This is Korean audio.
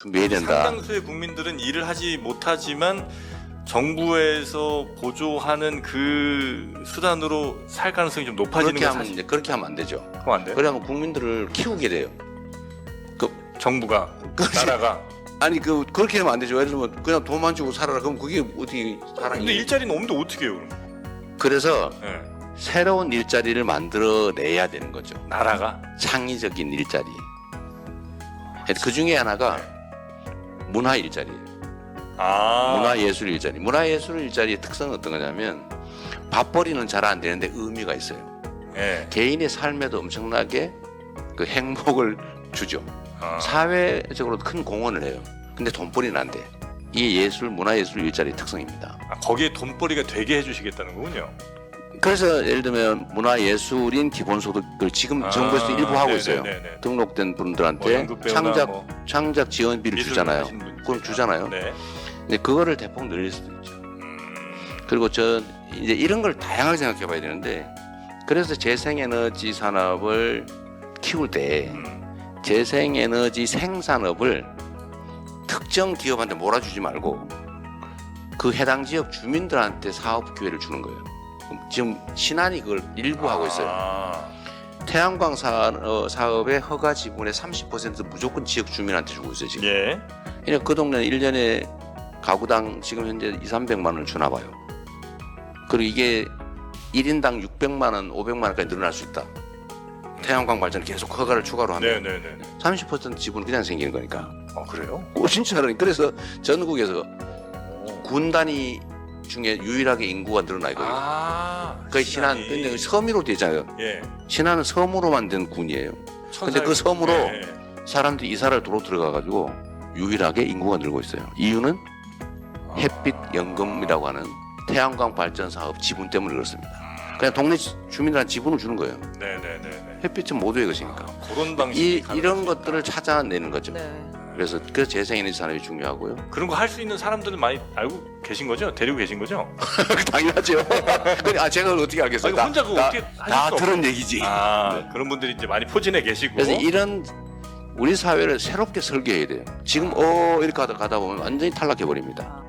준비해야 된다. 상당수의 국민들은 일을 하지 못하지만 정부에서 보조하는 그 수단으로 살 가능성이 좀 높아지는 그렇게 게 하면 사실 이제 그렇게 하면 안 되죠. 그럼 안 돼요? 그러면 국민들을 키우게 돼요. 정부가 그렇지. 나라가 아니 그 그렇게 하면 안 되죠. 예를 들면 그냥 돈만 주고 살아라. 그럼 그게 어떻게 사랑이? 근데 일자리는 없는데 어떻게 해요 그럼? 그래서 예. 새로운 일자리를 만들어내야 되는 거죠. 나라가 창의적인 일자리. 그 중에 하나가 문화 일자리예요. 아 문화예술 일자리. 문화예술 일자리의 특성은 어떤 거냐면 밥벌이는 잘 안 되는데 의미가 있어요. 예. 개인의 삶에도 엄청나게 그 행복을 주죠. 아. 사회적으로도 큰 공헌을 해요. 근데 돈벌이는 안 돼. 이게 예술, 문화예술 일자리의 특성입니다. 아, 거기에 돈벌이가 되게 해주시겠다는 거군요. 그래서 예를 들면 문화예술인 기본소득을 지금 아, 정부에서 일부 하고 네네네네. 있어요. 등록된 뭐 분들한테 연극 배우나 창작 뭐 창작 지원비를 주잖아요. 분들 그럼 주잖아요. 네. 근데 그거를 대폭 늘릴 수도 있죠. 음, 그리고 저 이제 이런 걸 다양하게 생각해 봐야 되는데 그래서 재생에너지 산업을 키울 때 음. 재생에너지 생산업을 특정 기업한테 몰아주지 말고 그 해당 지역 주민들한테 사업 기회를 주는 거예요. 지금 신안이 그걸 일부 하고 있어요. 아, 태양광 사- 사업의 허가 지분의 30% 무조건 지역 주민한테 주고 있어요 지금. 예. 그러니까 그 동네는 1년에 가구당 지금 현재 2, 300만 원을 주나 봐요. 그리고 이게 1인당 600만 원, 500만 원까지 늘어날 수 있다. 태양광 발전 계속 허가를 추가로 하면 네네네. 30% 지분 그냥 생기는 거니까. 어 그래요? 오, 진짜로. 그래서 전국에서 군 단위 중에 유일하게 인구가 늘어나 있거든요. 아. 그 신안 시간이. 근데 섬으로 되잖아요. 예. 신안은 섬으로 만든 군이에요. 근데 그 섬으로 예. 사람들이 이사를 도로 들어가 가지고 유일하게 인구가 늘고 있어요. 이유는 햇빛 연금이라고 하는 태양광 발전 사업 지분 때문에 그렇습니다. 그냥 동네 지- 주민들한테 지분을 주는 거예요. 네네네. 햇빛은 모두의 것이니까. 그런 방식이 이, 이런 수 것들을 찾아내는 거죠. 네. 그래서 그 재생에너지 산업이 중요하고요. 그런 거 할 수 있는 사람들은 많이 알고 계신 거죠? 데리고 계신 거죠? 당연하죠. 근데 아 제가 그걸 어떻게 알겠어요? 아니, 혼자 그거 다, 어떻게 다 하실 수 들은 얘기지. 아 네. 그런 분들이 이제 많이 포진해 계시고. 그래서 이런 우리 사회를 새롭게 설계해야 돼요. 지금 어 이렇게 가다, 가다 보면 완전히 탈락해 버립니다. 아.